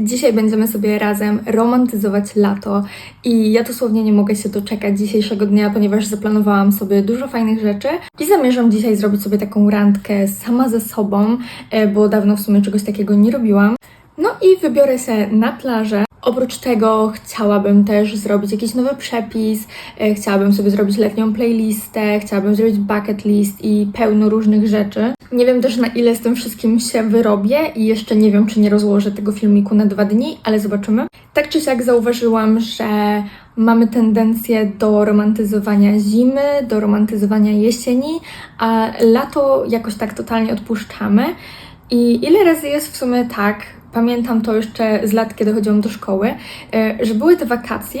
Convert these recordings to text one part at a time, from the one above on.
Dzisiaj będziemy sobie razem romantyzować lato i ja dosłownie nie mogę się doczekać dzisiejszego dnia, ponieważ zaplanowałam sobie dużo fajnych rzeczy i zamierzam dzisiaj zrobić sobie taką randkę sama ze sobą, e, bo dawno w sumie czegoś takiego nie robiłam. No i wybiorę się na plażę. Oprócz tego chciałabym też zrobić jakiś nowy przepis, e, chciałabym sobie zrobić letnią playlistę, chciałabym zrobić bucket list i pełno różnych rzeczy. Nie wiem też na ile z tym wszystkim się wyrobię i jeszcze nie wiem, czy nie rozłożę tego filmiku na dwa dni, ale zobaczymy. Tak czy siak zauważyłam, że mamy tendencję do romantyzowania zimy, do romantyzowania jesieni, a lato jakoś tak totalnie odpuszczamy. I ile razy jest w sumie tak, pamiętam to jeszcze z lat, kiedy chodziłam do szkoły, e, że były te wakacje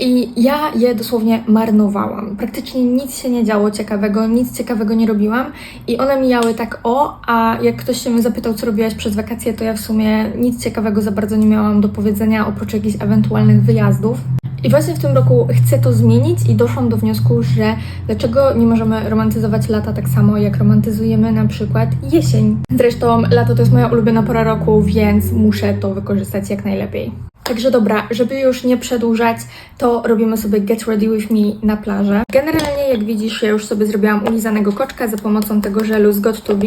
i ja je dosłownie marnowałam. Praktycznie nic się nie działo ciekawego, nic ciekawego nie robiłam i one mijały tak o, a jak ktoś się mnie zapytał, co robiłaś przez wakacje, to ja w sumie nic ciekawego za bardzo nie miałam do powiedzenia, oprócz jakichś ewentualnych wyjazdów. I właśnie w tym roku chcę to zmienić i doszłam do wniosku, że dlaczego nie możemy romantyzować lata tak samo, jak romantyzujemy na przykład jesień. Zresztą lato to jest moja ulubiona pora roku, więc muszę to wykorzystać jak najlepiej. Także dobra, żeby już nie przedłużać, to robimy sobie Get Ready With Me na plażę. Generalnie, jak widzisz, ja już sobie zrobiłam ulizanego koczka za pomocą tego żelu z Got To Be.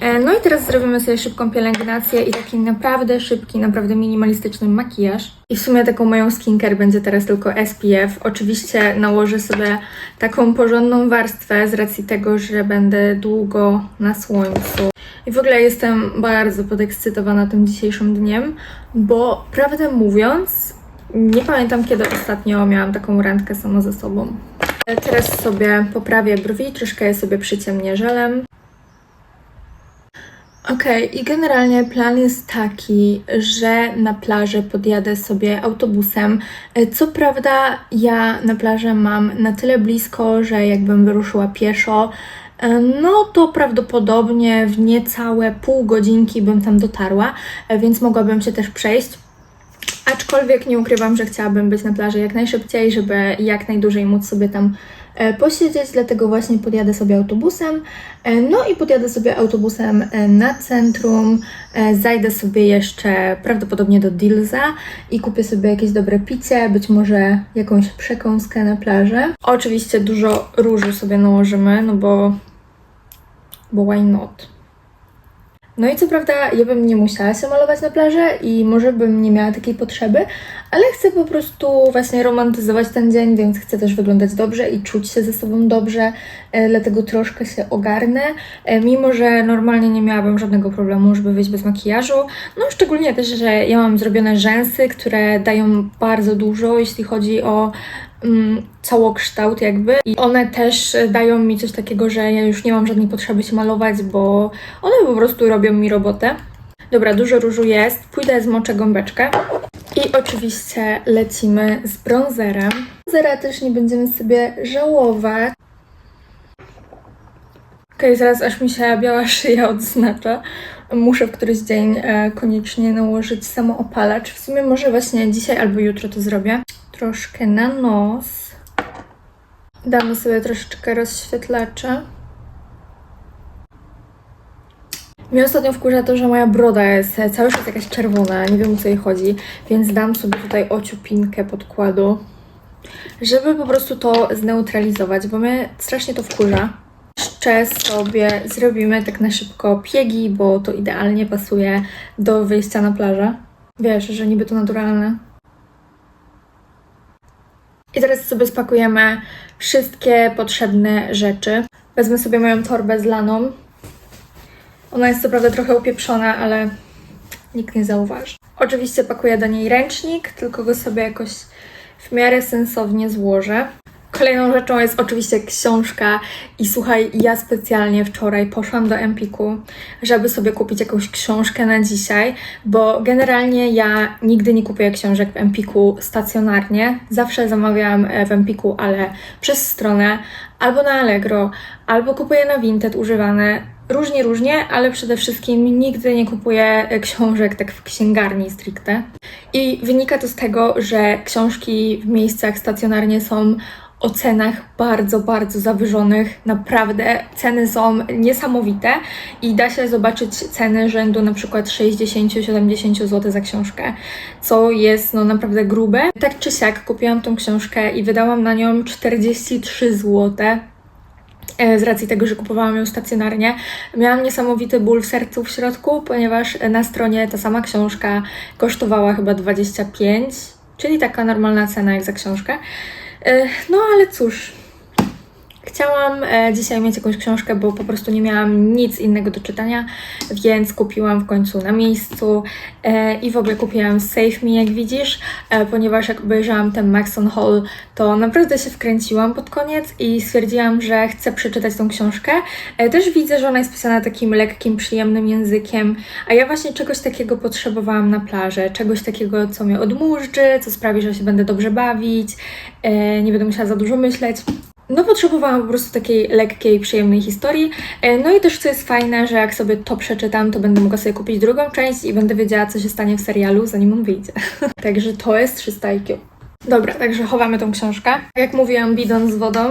E, No i teraz zrobimy sobie szybką pielęgnację i taki naprawdę szybki, naprawdę minimalistyczny makijaż. I w sumie taką moją skincare będzie teraz tylko SPF. Oczywiście nałożę sobie taką porządną warstwę z racji tego, że będę długo na słońcu. I w ogóle jestem bardzo podekscytowana tym dzisiejszym dniem, bo prawdę mówiąc, nie pamiętam kiedy ostatnio miałam taką randkę sama ze sobą. Teraz sobie poprawię brwi, troszkę je sobie przyciemnię żelem. Okej, i generalnie plan jest taki, że na plażę podjadę sobie autobusem. E, Co prawda, ja na plażę mam na tyle blisko, że jakbym wyruszyła pieszo, e, no to prawdopodobnie w niecałe pół godzinki bym tam dotarła, e, więc mogłabym się też przejść. Aczkolwiek nie ukrywam, że chciałabym być na plaży jak najszybciej, żeby jak najdłużej móc sobie tam e, posiedzieć, dlatego właśnie podjadę sobie autobusem. E, No i podjadę sobie autobusem e, na centrum, e, zajdę sobie jeszcze prawdopodobnie do Dilza i kupię sobie jakieś dobre picie, być może jakąś przekąskę na plażę. Oczywiście dużo różu sobie nałożymy, no bo, bo why not? No i co prawda ja bym nie musiała się malować na plażę i może bym nie miała takiej potrzeby, ale chcę po prostu właśnie romantyzować ten dzień, więc chcę też wyglądać dobrze i czuć się ze sobą dobrze, e, dlatego troszkę się ogarnę, e, mimo że normalnie nie miałabym żadnego problemu, żeby wyjść bez makijażu. No szczególnie też, że ja mam zrobione rzęsy, które dają bardzo dużo, jeśli chodzi o całokształt jakby i one też dają mi coś takiego, że ja już nie mam żadnej potrzeby się malować, bo one po prostu robią mi robotę. Dobra, dużo różu jest. Pójdę zmoczę gąbeczkę. I oczywiście lecimy z bronzerem. Bronzera też nie będziemy sobie żałować. Okej, zaraz aż mi się biała szyja odznacza. Muszę w któryś dzień e, koniecznie nałożyć samoopalacz. W sumie może właśnie dzisiaj albo jutro to zrobię. Troszkę na nos. Damy sobie troszeczkę rozświetlacza. Mnie ostatnio wkurza to, że moja broda jest e, cały czas jakaś czerwona, nie wiem o co jej chodzi, więc dam sobie tutaj ociupinkę podkładu, żeby po prostu to zneutralizować, bo mnie strasznie to wkurza. Jeszcze sobie zrobimy tak na szybko piegi, bo to idealnie pasuje do wyjścia na plażę. Wiesz, że niby to naturalne. I teraz sobie spakujemy wszystkie potrzebne rzeczy. Wezmę sobie moją torbę z laną. Ona jest co prawda trochę upieprzona, ale nikt nie zauważy. Oczywiście pakuję do niej ręcznik, tylko go sobie jakoś w miarę sensownie złożę. Kolejną rzeczą jest oczywiście książka i słuchaj, ja specjalnie wczoraj poszłam do Empiku, żeby sobie kupić jakąś książkę na dzisiaj, bo generalnie ja nigdy nie kupuję książek w Empiku stacjonarnie. Zawsze zamawiam e, w Empiku, ale przez stronę, albo na Allegro, albo kupuję na Vinted używane. Różnie, różnie, ale przede wszystkim nigdy nie kupuję e, książek tak w księgarni stricte. I wynika to z tego, że książki w miejscach stacjonarnie są o cenach bardzo, bardzo zawyżonych. Naprawdę ceny są niesamowite i da się zobaczyć ceny rzędu na przykład 60-70 zł za książkę, co jest no naprawdę grube. Tak czy siak kupiłam tą książkę i wydałam na nią 43 zł e, z racji tego, że kupowałam ją stacjonarnie. Miałam niesamowity ból w sercu w środku, ponieważ na stronie ta sama książka kosztowała chyba 25, czyli taka normalna cena jak za książkę. E, No ale cóż, Chciałam e, dzisiaj mieć jakąś książkę, bo po prostu nie miałam nic innego do czytania, więc kupiłam w końcu na miejscu e, i w ogóle kupiłam Save Me, jak widzisz, e, ponieważ jak obejrzałam ten Maxon Hall, to naprawdę się wkręciłam pod koniec i stwierdziłam, że chcę przeczytać tą książkę. Też widzę, że ona jest pisana takim lekkim, przyjemnym językiem, a ja właśnie czegoś takiego potrzebowałam na plaży, czegoś takiego, co mnie odmurzczy, co sprawi, że się będę dobrze bawić, nie będę musiała za dużo myśleć. No, potrzebowałam po prostu takiej lekkiej, przyjemnej historii. E, No i też, co jest fajne, że jak sobie to przeczytam, to będę mogła sobie kupić drugą część i będę wiedziała, co się stanie w serialu, zanim on wyjdzie. także to jest 300 IQ. Dobra, także chowamy tą książkę. Jak mówiłam, bidon z wodą.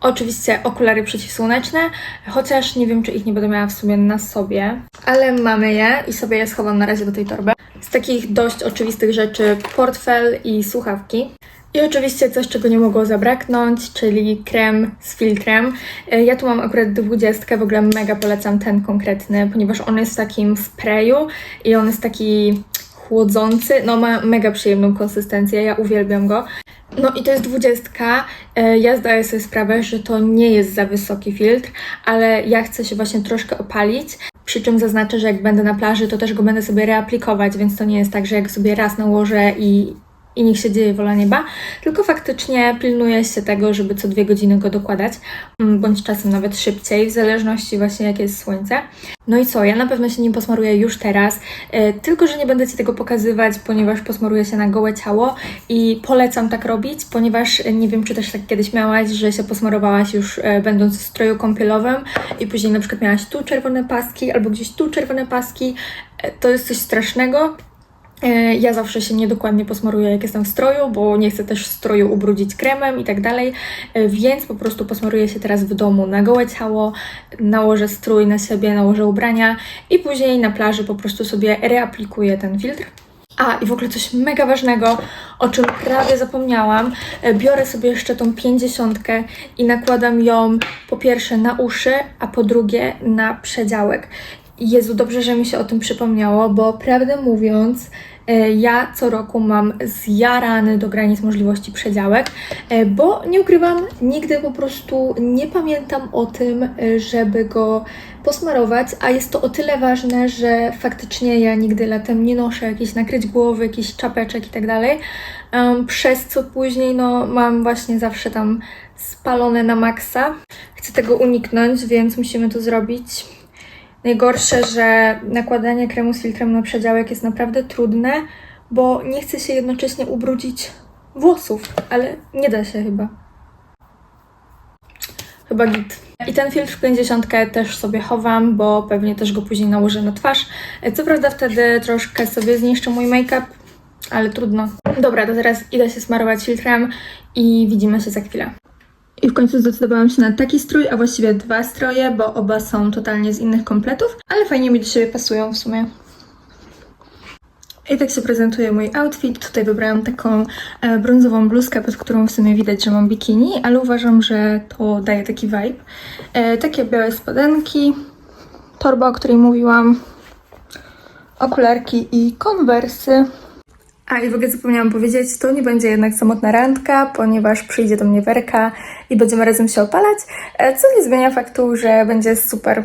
Oczywiście okulary przeciwsłoneczne, chociaż nie wiem, czy ich nie będę miała w sumie na sobie, ale mamy je i sobie je schowam na razie do tej torby. Z takich dość oczywistych rzeczy portfel i słuchawki. I oczywiście coś, czego nie mogło zabraknąć, czyli krem z filtrem. E, Ja tu mam akurat dwudziestkę, w ogóle mega polecam ten konkretny, ponieważ on jest w takim sprayu i on jest taki chłodzący, no ma mega przyjemną konsystencję, ja uwielbiam go. No i to jest dwudziestka. E, Ja zdaję sobie sprawę, że to nie jest za wysoki filtr, ale ja chcę się właśnie troszkę opalić. Przy czym zaznaczę, że jak będę na plaży, to też go będę sobie reaplikować, więc to nie jest tak, że jak sobie raz nałożę i, i niech się dzieje wola nieba, tylko faktycznie pilnuję się tego, żeby co dwie godziny go dokładać, mm, bądź czasem nawet szybciej, w zależności właśnie jakie jest słońce. No i co, ja na pewno się nim posmaruję już teraz, e, tylko że nie będę Ci tego pokazywać, ponieważ posmaruję się na gołe ciało i polecam tak robić, ponieważ nie wiem, czy też tak kiedyś miałaś, że się posmarowałaś już e, będąc w stroju kąpielowym i później na przykład miałaś tu czerwone paski albo gdzieś tu czerwone paski. E, To jest coś strasznego. E, Ja zawsze się niedokładnie posmaruję, jak jestem w stroju, bo nie chcę też stroju ubrudzić kremem i tak dalej, E, więc po prostu posmaruję się teraz w domu na gołe ciało, nałożę strój na siebie, nałożę ubrania i później na plaży po prostu sobie reaplikuję ten filtr. A, i w ogóle coś mega ważnego, o czym prawie zapomniałam. E, Biorę sobie jeszcze tą pięćdziesiątkę i nakładam ją po pierwsze na uszy, a po drugie na przedziałek. Jezu, dobrze, że mi się o tym przypomniało, bo prawdę mówiąc, ja co roku mam zjarany do granic możliwości przedziałek, e, bo nie ukrywam, nigdy po prostu nie pamiętam o tym, e, żeby go posmarować, a jest to o tyle ważne, że faktycznie ja nigdy latem nie noszę jakichś nakryć głowy, jakichś czapeczek i tak przez co później no mam właśnie zawsze tam spalone na maksa. Chcę tego uniknąć, więc musimy to zrobić. Najgorsze, że nakładanie kremu z filtrem na przedziałek jest naprawdę trudne, bo nie chce się jednocześnie ubrudzić włosów, ale nie da się chyba. Chyba git. I ten filtr 50 też sobie chowam, bo pewnie też go później nałożę na twarz. Co prawda wtedy troszkę sobie zniszczę mój make-up, ale trudno. Dobra, to teraz idę się smarować filtrem i widzimy się za chwilę. I w końcu zdecydowałam się na taki strój, a właściwie dwa stroje, bo oba są totalnie z innych kompletów, ale fajnie mi do siebie pasują w sumie. I tak się prezentuje mój outfit. Tutaj wybrałam taką e, brązową bluzkę, pod którą w sumie widać, że mam bikini, ale uważam, że to daje taki vibe. E, takie białe spodenki, torba, o której mówiłam, okularki i konwersy. A i w ogóle zapomniałam powiedzieć, to nie będzie jednak samotna randka, ponieważ przyjdzie do mnie Werka i będziemy razem się opalać, e, co nie zmienia faktu, że będzie super.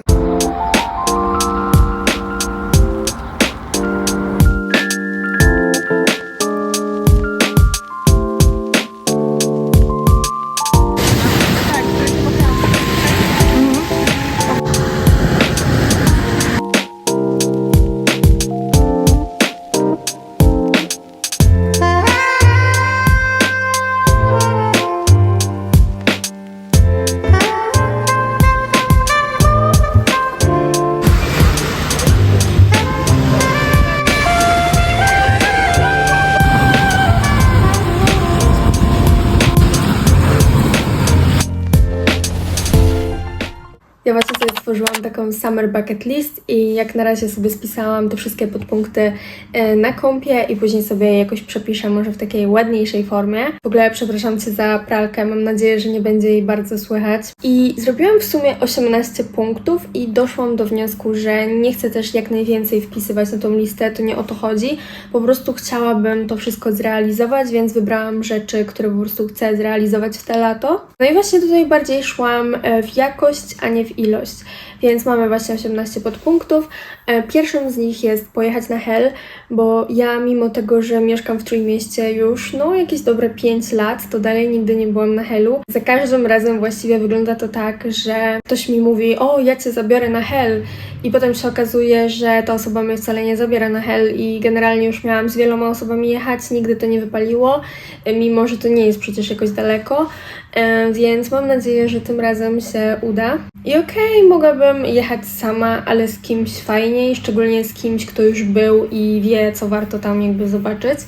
Stworzyłam taką summer bucket list i jak na razie sobie spisałam te wszystkie podpunkty e, na kompie i później sobie jakoś przepiszę może w takiej ładniejszej formie. W ogóle przepraszam Cię za pralkę, mam nadzieję, że nie będzie jej bardzo słychać. I zrobiłam w sumie 18 punktów i doszłam do wniosku, że nie chcę też jak najwięcej wpisywać na tą listę, to nie o to chodzi. Po prostu chciałabym to wszystko zrealizować, więc wybrałam rzeczy, które po prostu chcę zrealizować w te lato. No i właśnie tutaj bardziej szłam e, w jakość, a nie w ilość. Więc mamy właśnie 18 podpunktów. E, Pierwszym z nich jest pojechać na Hel, bo ja mimo tego, że mieszkam w Trójmieście już no jakieś dobre 5 lat, to dalej nigdy nie byłam na Helu. Za każdym razem właściwie wygląda to tak, że ktoś mi mówi, o ja Cię zabiorę na Hel i potem się okazuje, że ta osoba mnie wcale nie zabiera na Hel i generalnie już miałam z wieloma osobami jechać, nigdy to nie wypaliło, mimo że to nie jest przecież jakoś daleko, e, więc mam nadzieję, że tym razem się uda. I okej, mogłabym jechać sama, ale z kimś fajniej, szczególnie z kimś, kto już był i wie, co warto tam jakby zobaczyć.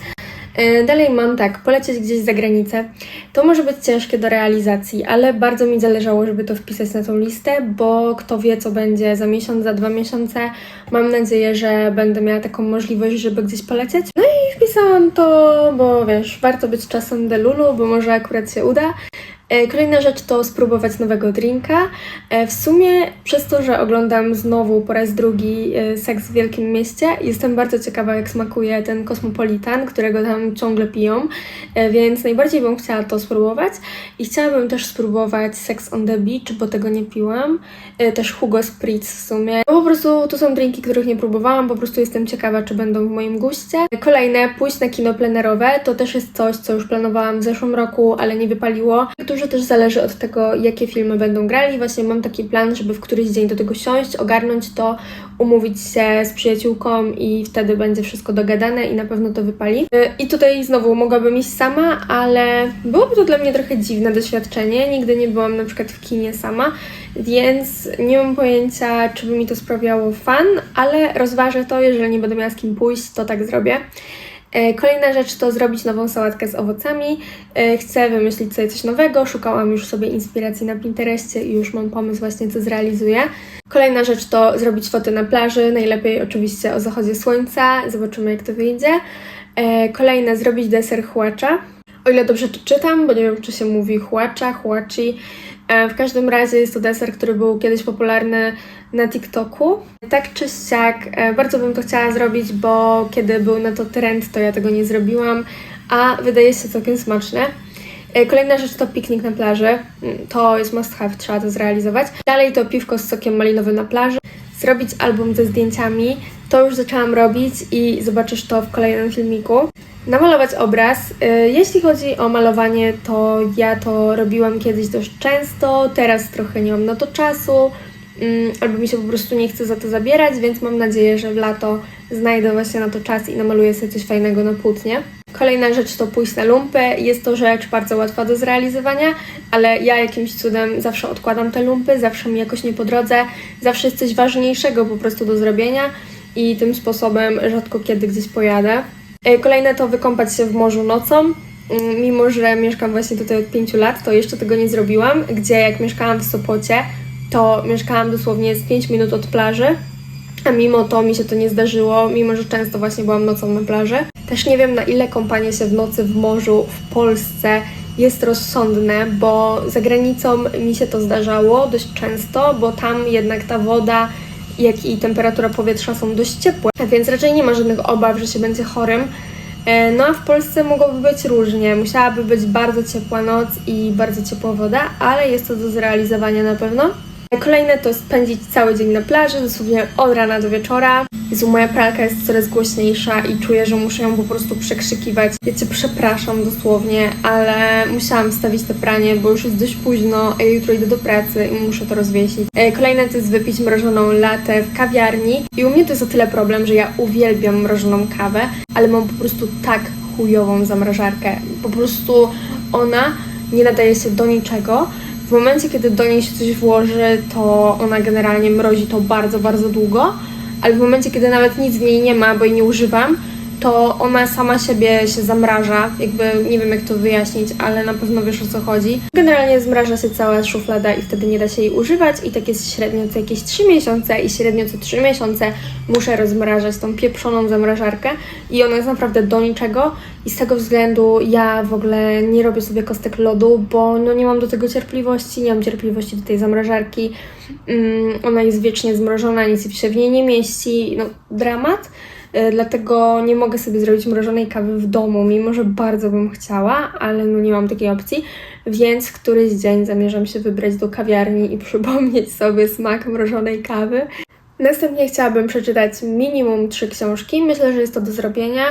E, Dalej mam tak, polecieć gdzieś za granicę. To może być ciężkie do realizacji, ale bardzo mi zależało, żeby to wpisać na tą listę, bo kto wie, co będzie za miesiąc, za dwa miesiące. Mam nadzieję, że będę miała taką możliwość, żeby gdzieś polecieć. No i wpisałam to, bo wiesz, warto być czasem delulu, bo może akurat się uda. E, Kolejna rzecz to spróbować nowego drinka. E, W sumie przez to, że oglądam znowu po raz drugi e, Seks w Wielkim Mieście, jestem bardzo ciekawa, jak smakuje ten kosmopolitan, którego tam ciągle piją, więc najbardziej bym chciała to spróbować. I chciałabym też spróbować Sex on the Beach, bo tego nie piłam. Też Hugo Spritz w sumie. No po prostu to są drinki, których nie próbowałam, po prostu jestem ciekawa, czy będą w moim guście. Kolejne, pójść na kino plenerowe, to też jest coś, co już planowałam w zeszłym roku, ale nie wypaliło. Dużo też zależy od tego, jakie filmy będą grali. Właśnie mam taki plan, żeby w któryś dzień do tego siąść, ogarnąć to, umówić się z przyjaciółką i wtedy będzie wszystko dogadane i na pewno to wypali. Y, I tutaj znowu mogłabym iść sama, ale byłoby to dla mnie trochę dziwne doświadczenie. Nigdy nie byłam na przykład w kinie sama, więc nie mam pojęcia, czy by mi to sprawiało fan, ale rozważę to, jeżeli nie będę miała z kim pójść, to tak zrobię. E, Kolejna rzecz to zrobić nową sałatkę z owocami. E, Chcę wymyślić sobie coś nowego. Szukałam już sobie inspiracji na Pinterestie i już mam pomysł właśnie, co zrealizuję. Kolejna rzecz to zrobić foty na plaży, najlepiej oczywiście o zachodzie słońca. Zobaczymy, jak to wyjdzie. E, Kolejne zrobić deser chłacza. O ile dobrze to czytam, bo nie wiem, czy się mówi chłacza, chłaci. E, W każdym razie jest to deser, który był kiedyś popularny na TikToku. Tak czy siak, e, bardzo bym to chciała zrobić, bo kiedy był na to trend, to ja tego nie zrobiłam, a wydaje się całkiem smaczne. E, Kolejna rzecz to piknik na plaży. Mm, To jest must have, trzeba to zrealizować. Dalej to piwko z sokiem malinowym na plaży. Zrobić album ze zdjęciami. To już zaczęłam robić i zobaczysz to w kolejnym filmiku. Namalować obraz. E, Jeśli chodzi o malowanie, to ja to robiłam kiedyś dość często, teraz trochę nie mam na to czasu, mm, albo mi się po prostu nie chce za to zabierać, więc mam nadzieję, że w lato znajdę właśnie na to czas i namaluję sobie coś fajnego na płótnie. Kolejna rzecz to pójść na lumpy. Jest to rzecz bardzo łatwa do zrealizowania, ale ja jakimś cudem zawsze odkładam te lumpy, zawsze mi jakoś nie po drodze, zawsze jest coś ważniejszego po prostu do zrobienia i tym sposobem rzadko kiedy gdzieś pojadę. E, Kolejne to wykąpać się w morzu nocą. Mm, Mimo, że mieszkam właśnie tutaj od 5 lat, to jeszcze tego nie zrobiłam, gdzie jak mieszkałam w Sopocie, to mieszkałam dosłownie z 5 minut od plaży, a mimo to mi się to nie zdarzyło, mimo że często właśnie byłam nocą na plaży. Też nie wiem na ile kąpanie się w nocy w morzu w Polsce jest rozsądne, bo za granicą mi się to zdarzało dość często, bo tam jednak ta woda jak i temperatura powietrza są dość ciepłe, więc raczej nie ma żadnych obaw, że się będzie chorym. E, No a w Polsce mogłoby być różnie. Musiałaby być bardzo ciepła noc i bardzo ciepła woda, ale jest to do zrealizowania na pewno. Kolejne to spędzić cały dzień na plaży, dosłownie od rana do wieczora. Jezu, moja pralka jest coraz głośniejsza i czuję, że muszę ją po prostu przekrzykiwać. Ja Cię przepraszam dosłownie, ale musiałam wstawić to pranie, bo już jest dość późno, jutro idę do pracy i muszę to rozwiesić. E, Kolejne to jest wypić mrożoną latę w kawiarni i u mnie to jest o tyle problem, że ja uwielbiam mrożoną kawę, ale mam po prostu tak chujową zamrażarkę. Po prostu ona nie nadaje się do niczego. W momencie, kiedy do niej się coś włoży, to ona generalnie mrozi to bardzo, bardzo długo, ale w momencie, kiedy nawet nic w niej nie ma, bo jej nie używam, to ona sama siebie się zamraża. Jakby nie wiem jak to wyjaśnić, ale na pewno wiesz o co chodzi. Generalnie zmraża się cała szuflada i wtedy nie da się jej używać i tak jest średnio co jakieś 3 miesiące i średnio co 3 miesiące muszę rozmrażać tą pieprzoną zamrażarkę i ona jest naprawdę do niczego i z tego względu ja w ogóle nie robię sobie kostek lodu, bo no nie mam do tego cierpliwości, nie mam cierpliwości do tej zamrażarki. Mm, ona jest wiecznie zmrożona, nic się w niej nie mieści, no dramat. E, Dlatego nie mogę sobie zrobić mrożonej kawy w domu, mimo że bardzo bym chciała, ale no nie mam takiej opcji. Więc któryś dzień zamierzam się wybrać do kawiarni i przypomnieć sobie smak mrożonej kawy. Następnie chciałabym przeczytać minimum trzy książki. Myślę, że jest to do zrobienia.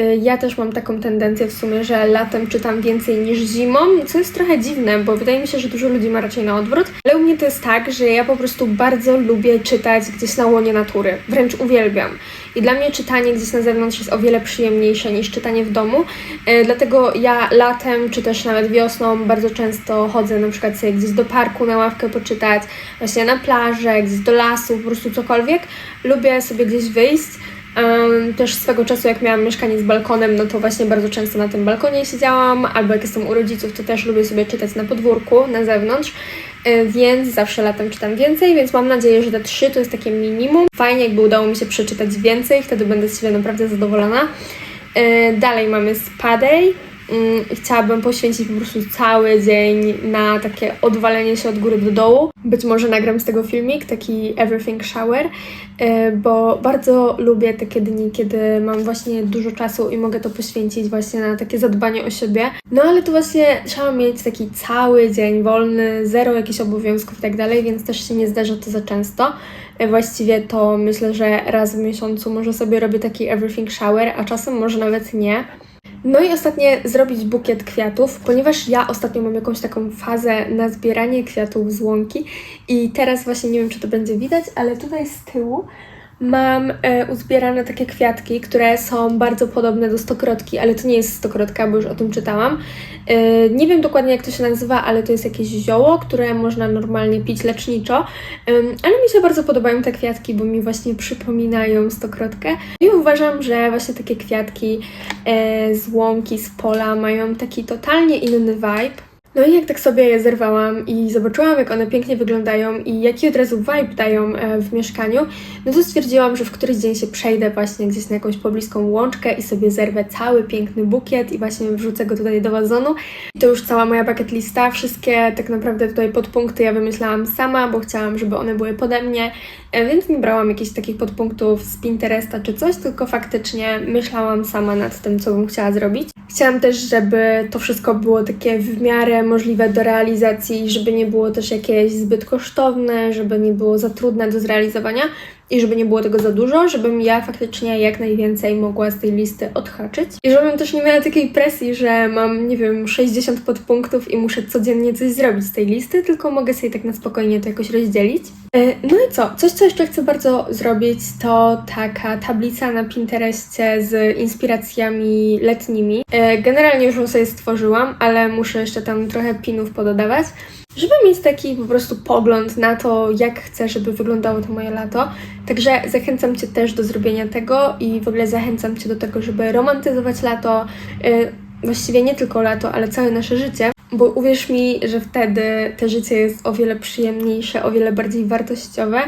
Y, Ja też mam taką tendencję w sumie, że latem czytam więcej niż zimą, co jest trochę dziwne, bo wydaje mi się, że dużo ludzi ma raczej na odwrót. Ale u mnie to jest tak, że ja po prostu bardzo lubię czytać gdzieś na łonie natury. Wręcz uwielbiam. I dla mnie czytanie gdzieś na zewnątrz jest o wiele przyjemniejsze niż czytanie w domu. Y, Dlatego ja latem, czy też nawet wiosną bardzo często chodzę na przykład sobie gdzieś do parku na ławkę poczytać, właśnie na plażę, gdzieś do lasu, po prostu cokolwiek. Lubię sobie gdzieś wyjść. Też swego czasu, jak miałam mieszkanie z balkonem, no to właśnie bardzo często na tym balkonie siedziałam, albo jak jestem u rodziców, to też lubię sobie czytać na podwórku, na zewnątrz, E, więc zawsze latem czytam więcej, więc mam nadzieję, że te trzy to jest takie minimum. Fajnie, jakby udało mi się przeczytać więcej, wtedy będę z siebie naprawdę zadowolona. E, Dalej mamy Spadej. Mm, Chciałabym poświęcić po prostu cały dzień na takie odwalenie się od góry do dołu. Być może nagram z tego filmik, taki Everything Shower, e, bo bardzo lubię takie dni, kiedy mam właśnie dużo czasu i mogę to poświęcić właśnie na takie zadbanie o siebie. No ale to właśnie trzeba mieć taki cały dzień wolny, zero jakichś obowiązków i tak dalej, więc też się nie zdarza to za często. E, Właściwie to myślę, że raz w miesiącu może sobie robię taki Everything Shower, a czasem może nawet nie. No i ostatnie zrobić bukiet kwiatów, ponieważ ja ostatnio mam jakąś taką fazę na zbieranie kwiatów z łąki i teraz właśnie nie wiem, czy to będzie widać, ale tutaj z tyłu mam e, uzbierane takie kwiatki, które są bardzo podobne do stokrotki, ale to nie jest stokrotka, bo już o tym czytałam. E, nie wiem dokładnie jak to się nazywa, ale to jest jakieś zioło, które można normalnie pić leczniczo, Em, ale mi się bardzo podobają te kwiatki, bo mi właśnie przypominają stokrotkę i uważam, że właśnie takie kwiatki e, z łąki, z pola mają taki totalnie inny vibe. No i jak tak sobie je zerwałam i zobaczyłam, jak one pięknie wyglądają i jaki od razu vibe dają e, w mieszkaniu, no to stwierdziłam, że w któryś dzień się przejdę właśnie gdzieś na jakąś pobliską łączkę i sobie zerwę cały piękny bukiet i właśnie wrzucę go tutaj do wazonu. I to już cała moja bucket lista, wszystkie tak naprawdę tutaj podpunkty ja wymyślałam sama, bo chciałam, żeby one były pode mnie, więc nie brałam jakichś takich podpunktów z Pinteresta czy coś, tylko faktycznie myślałam sama nad tym, co bym chciała zrobić. Chciałam też, żeby to wszystko było takie w miarę możliwe do realizacji, żeby nie było też jakieś zbyt kosztowne, żeby nie było za trudne do zrealizowania i żeby nie było tego za dużo, żebym ja faktycznie jak najwięcej mogła z tej listy odhaczyć. I żebym też nie miała takiej presji, że mam, nie wiem, 60 podpunktów i muszę codziennie coś zrobić z tej listy, tylko mogę sobie tak na spokojnie to jakoś rozdzielić. E, No i co? Coś, co jeszcze chcę bardzo zrobić, to taka tablica na Pinterestie z inspiracjami letnimi. E, Generalnie już ją sobie stworzyłam, ale muszę jeszcze tam trochę pinów pododawać żeby mieć taki po prostu pogląd na to, jak chcę, żeby wyglądało to moje lato. Także zachęcam Cię też do zrobienia tego i w ogóle zachęcam Cię do tego, żeby romantyzować lato, yy, właściwie nie tylko lato, ale całe nasze życie. Bo uwierz mi, że wtedy to życie jest o wiele przyjemniejsze, o wiele bardziej wartościowe.